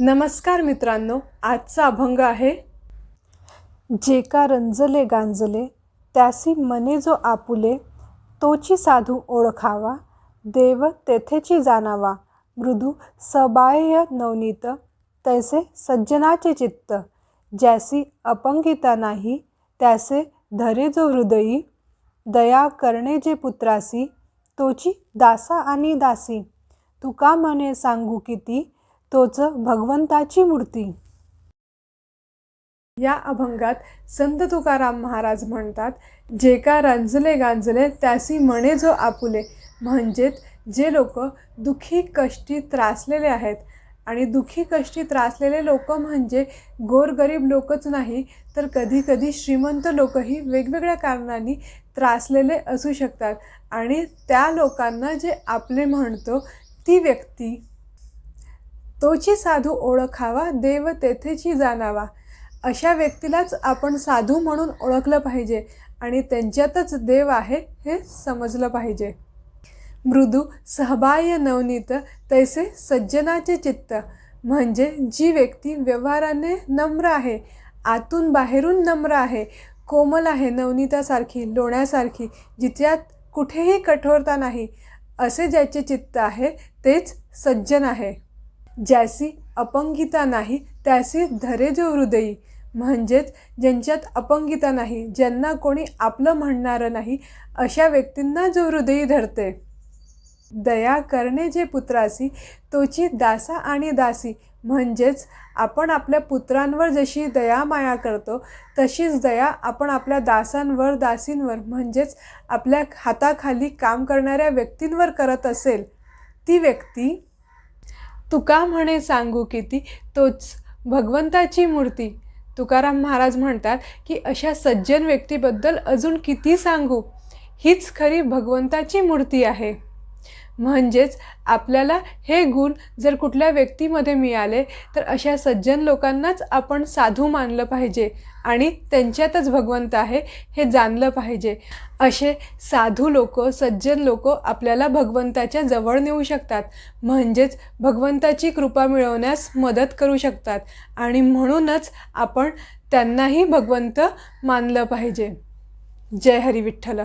नमस्कार मित्रांनो आजचा अभंग आहे जे का रंजले गांजले त्यासी मने जो आपुले तोची साधू ओळखावा देव तेथेची जाणावा मृदू सबाह्य नवनीत तैसे सज्जनाचे चित्त ज्यासी अपंगिता नाही त्यासे धरे जो हृदयी दया करणे जे पुत्रासी तोची दासा आणि दासी तुका म्हणे सांगू किती तोच भगवंताची मूर्ती. या अभंगात संत तुकाराम महाराज म्हणतात जे का रंजले गांजले त्यासी म्हणे जो आपुले. म्हणजेच जे लोक दुःखी कष्टी त्रासलेले आहेत. आणि दुःखी कष्टी त्रासलेले लोक म्हणजे गोरगरीब लोकच नाही तर कधीकधी श्रीमंत लोकही वेगवेगळ्या कारणांनी त्रासलेले असू शकतात. आणि त्या लोकांना जे आपले म्हणतो ती व्यक्ती तोची साधू ओळखावा देव तेथेची जाणावा. अशा व्यक्तीलाच आपण साधू म्हणून ओळखलं पाहिजे आणि त्यांच्यातच देव आहे हे समजलं पाहिजे. मृदू सहबाह्य नवनीत तैसे सज्जनाचे चित्त. म्हणजे जी व्यक्ती व्यवहाराने नम्र आहे आतून बाहेरून नम्र आहे कोमल आहे नवनीतासारखी लोण्यासारखी जिच्यात कुठेही कठोरता नाही असे ज्याचे चित्त आहे तेच सज्जन आहे. ज्यासी अपंगिता नाही त्यासी धरे जो हृदयी. म्हणजेच ज्यांच्यात अपंगिता नाही ज्यांना कोणी आपलं म्हणणारं नाही अशा व्यक्तींना जो हृदयी धरते. दया करणे जे पुत्रासी तोची दासा आणि दासी. म्हणजेच आपण आपल्या पुत्रांवर जशी दया माया करतो तशीच दया आपण आपल्या दासांवर दासींवर म्हणजेच आपल्या हाताखाली काम करणाऱ्या व्यक्तींवर करत असेल. ती व्यक्ती तुका म्हणे सांगू किती? तोच भगवंताची मूर्ती. तुकाराम महाराज म्हणतात की अशा सज्जन व्यक्तीबद्दल अजून किती सांगू? हीच खरी भगवंताची मूर्ती आहे. म्हणजेच आपल्याला हे गुण जर कुठल्या व्यक्तीमध्ये मिळाले तर अशा सज्जन लोकांनाच आपण साधू मानलं पाहिजे आणि त्यांच्यातच भगवंत आहे हे जाणलं पाहिजे. असे साधू लोक सज्जन लोक आपल्याला भगवंताच्या जवळ नेऊ शकतात. म्हणजेच भगवंताची कृपा मिळवण्यास मदत करू शकतात आणि म्हणूनच आपण त्यांनाही भगवंत मानलं पाहिजे. जय हरी विठ्ठल.